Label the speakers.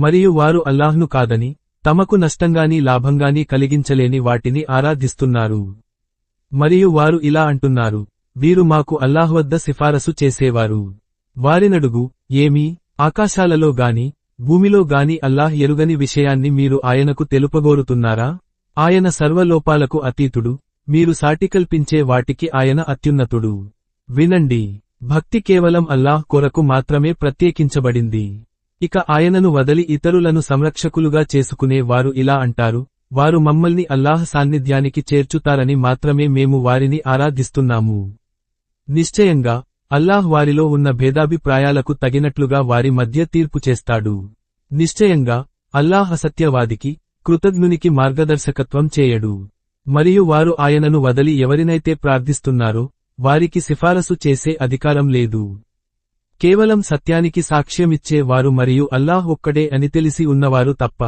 Speaker 1: మరియు వారు అల్లాహ్ను కాదని తమకు నష్టంగాని లాభంగాని కలిగించలేని వాటిని ఆరాధిస్తున్నారు. మరియు వారు ఇలా అంటున్నారు వీరు మాకు అల్లాహ్ వద్ద సిఫారసు చేసేవారు. వారినడుగు ఏమీ ఆకాశాలలో గాని భూమిలో గాని అల్లాహ్ ఎరుగని విషయాన్ని మీరు ఆయనకు తెలుపగోరుతున్నారా? ఆయన సర్వలోపాలకు అతీతుడు మీరు సాటికల్పించే వాటికి ఆయన అత్యున్నతుడు. వినండి భక్తి కేవలం అల్లాహ్ కొరకు మాత్రమే ప్రత్యేకించబడింది. ఇక ఆయనను వదలి ఇతరులను సంరక్షకులుగా చేసుకునే వారు ఇలా అంటారు వారు మమ్మల్ని అల్లాహ్ సాన్నిధ్యానికి చేర్చుతారని మాత్రమే మేము వారిని ఆరాధిస్తున్నాము. నిశ్చయంగా అల్లాహ్ వారిలో ఉన్న భేదాభిప్రాయాలకు తగినట్లుగా వారి మధ్య తీర్పు చేస్తాడు. నిశ్చయంగా అల్లాహ్ అసత్యవాదికి కృతజ్ఞునికి మార్గదర్శకత్వం చేయడు. మరియు వారు ఆయనను వదలి ఎవరినైతే ప్రార్థిస్తున్నారో వారికి సిఫారసు చేసే అధికారం లేదు. కేవలం సత్యానికి సాక్ష్యమిచ్చే వారు మరియు అల్లాహ్ ఒక్కడే అని తెలిసి ఉన్నవారు తప్ప.